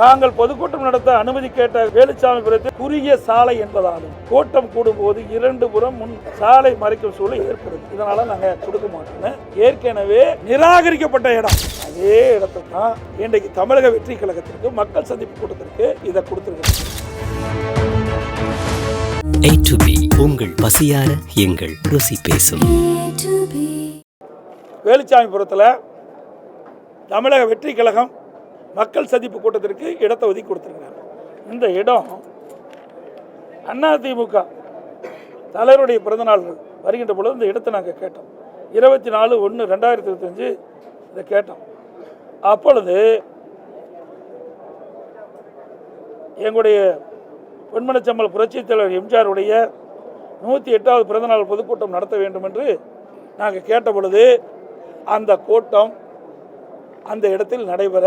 தாங்கள் பொதுக்கூட்டம் நடத்த அனுமதி கேட்ட வேலுச்சாமிபுரத்தில் குறுகிய சாலை என்பதாலும் கூட்டம் கூடும்போது இரண்டு புறம் முன் சாலை மறைக்கும் சூழல் ஏற்படுது. இதனால நாங்க கொடுக்க மாட்டோம்னு ஏற்கனவே நிராகரிக்கப்பட்ட இடம். அதே இடத்தை தான் இன்றைக்கு தமிழக வெற்றி கழகத்திற்கு மக்கள் சந்திப்பு கூட்டத்திற்கு இதை கொடுத்துருக்கோம் A to B உங்கள் பசியார எங்கள் ருசி பேசும். வேலுச்சாமிபுரத்தில் தமிழக வெற்றி கழகம் மக்கள் சந்திப்பு கூட்டத்திற்கு இடத்தை ஒதுக்கி கொடுத்துருக்காங்க இந்த இடம் அதிமுக தலைவருடைய பிறந்தநாள் வருகின்ற பொழுது இந்த இடத்தை நாங்கள் கேட்டோம். இருபத்தி நாலு ஒன்று ரெண்டாயிரத்தி இருபத்தஞ்சு இதை கேட்டோம். அப்பொழுது எங்களுடைய பொன்மனச்சம்மல் புரட்சித் தலைவர் எம்ஜிஆருடைய நூற்றி எட்டாவது பிறந்தநாள் பொதுக்கூட்டம் நடத்த வேண்டும் என்று நாங்கள் கேட்ட பொழுது அந்த கூட்டம் அந்த இடத்தில் நடைபெற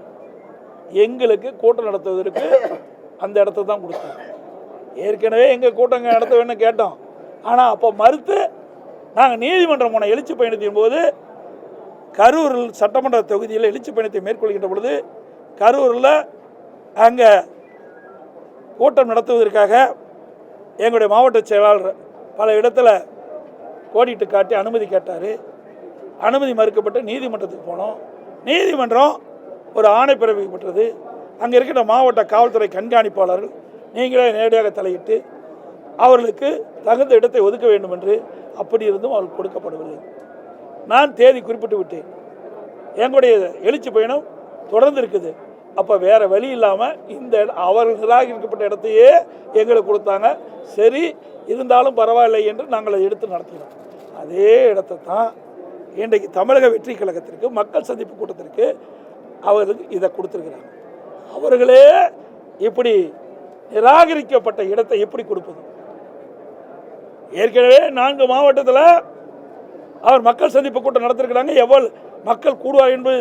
எங்களுக்கு கூட்டம் நடத்துவதற்கு அந்த இடத்த தான் கொடுத்தோம். ஏற்கனவே எங்கள் கூட்டங்க நடத்த வேணும் கேட்டோம். ஆனால் அப்போ மறுத்து நாங்கள் நீதிமன்றம் போன எழுச்சி பயணத்தின் போது கரூரில் சட்டமன்ற தொகுதியில் எழுச்சி பயணத்தை மேற்கொள்கின்ற பொழுது கரூரில் அங்கே கூட்டம் நடத்துவதற்காக எங்களுடைய மாவட்ட செயலாளர் பல இடத்துல கோடிட்டு காட்டி அனுமதி கேட்டார். அனுமதி மறுக்கப்பட்டு நீதிமன்றத்துக்கு போனோம். நீதிமன்றம் ஒரு ஆணை பிறப்பிக்கப்பட்டது. அங்கே இருக்கிற மாவட்ட காவல்துறை கண்காணிப்பாளர்கள் நீங்களே நேரடியாக தலையிட்டு அவர்களுக்கு தகுந்த இடத்தை ஒதுக்க வேண்டும் என்று அப்படி இருந்தும் அவர்கள் கொடுக்கப்படவில்லை நான் தேதி குறிப்பிட்டு விட்டேன். எங்களுடைய எழுச்சி பயணம் தொடர்ந்து இருக்குது. அப்போ வேறு வழி இல்லாமல் இந்த இட- அவர்கள் நிராகரிக்கப்பட்ட இடத்தையே எங்களுக்கு கொடுத்தாங்க. சரி இருந்தாலும் பரவாயில்லை என்று நாங்கள் அதை எடுத்து நடத்தினோம். அதே இடத்தை தான் இன்றைக்கு தமிழக வெற்றி கழகத்திற்கு மக்கள் சந்திப்பு கூட்டத்திற்கு அவர்களுக்கு இதை கொடுத்துருக்குறாங்க அவர்களே இப்படி நிராகரிக்கப்பட்ட இடத்தை எப்படி கொடுப்பது? ஏற்கனவே நான்கு மாவட்டத்தில் அவர் மக்கள் சந்திப்பு கூட்டம் நடத்திருக்கிறாங்க. எவ்வளவு மக்கள் கூடுவார் என்பது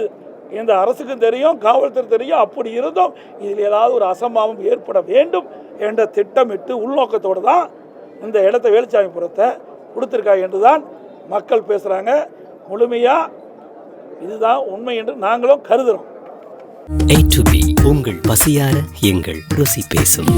இந்த அரசுக்கும் தெரியும் காவல்துறை தெரியும். அப்படி இருந்தும் இதில் ஏதாவது ஒரு அசம்பாவம் ஏற்பட வேண்டும் என்ற திட்டமிட்டு உள்நோக்கத்தோடு தான் இந்த இடத்த வேலுச்சாமிபுரத்தை கொடுத்துருக்காங்க என்று தான் மக்கள் பேசுகிறாங்க முழுமையாக இதுதான் உண்மை என்று நாங்களும் கருதுகிறோம் A to B. உங்கள் பசியார எங்கள் ருசி பேசும்.